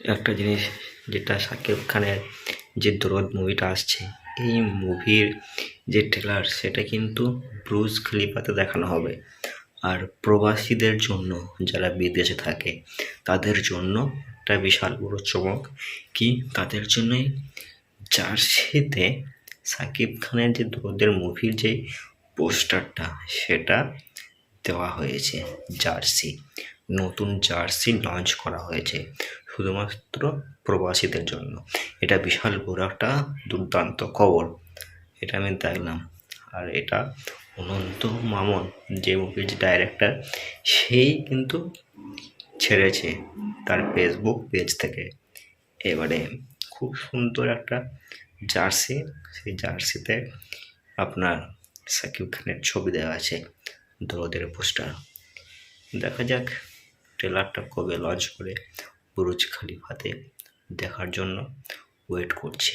একটা জিনিস যেটা শাকিব খানের যে দরদ মুভিটা আসছে, এই মুভির যে ট্রেলার সেটা কিন্তু ব্রুজ খলিফাতে দেখানো হবে। আর প্রবাসীদের জন্য যারা বিদেশে থাকে, তাদের জন্য একটা বিশাল বড় চমক কি? তাদের জন্যই জার্সিতে সাকিব খানের যে দরদের মুভির যে পোস্টারটা সেটা দেওয়া হয়েছে জার্সি নতুন জার্সি লঞ্চ করা হয়েছে শুধুমাত্র প্রবাসীদের জন্য। এটা বিশাল বড় একটা দুর্দান্ত খবর। এটা আমি দেখলাম। আর এটা অনন্ত মামন, যে মুভির যে ডাইরেক্টর সেই কিন্তু ছেড়েছে তার ফেসবুক পেজ থেকে। এবারে খুব সুন্দর একটা জার্সি, সেই জার্সিতে আপনার সাকিব খানের ছবি দেওয়া আছে দরদের পোস্টার। দেখা যাক ট্রেলারটা কবে লঞ্চ করে বুরুজ খালিফাতে দেখার জন্য ওয়েট করছি।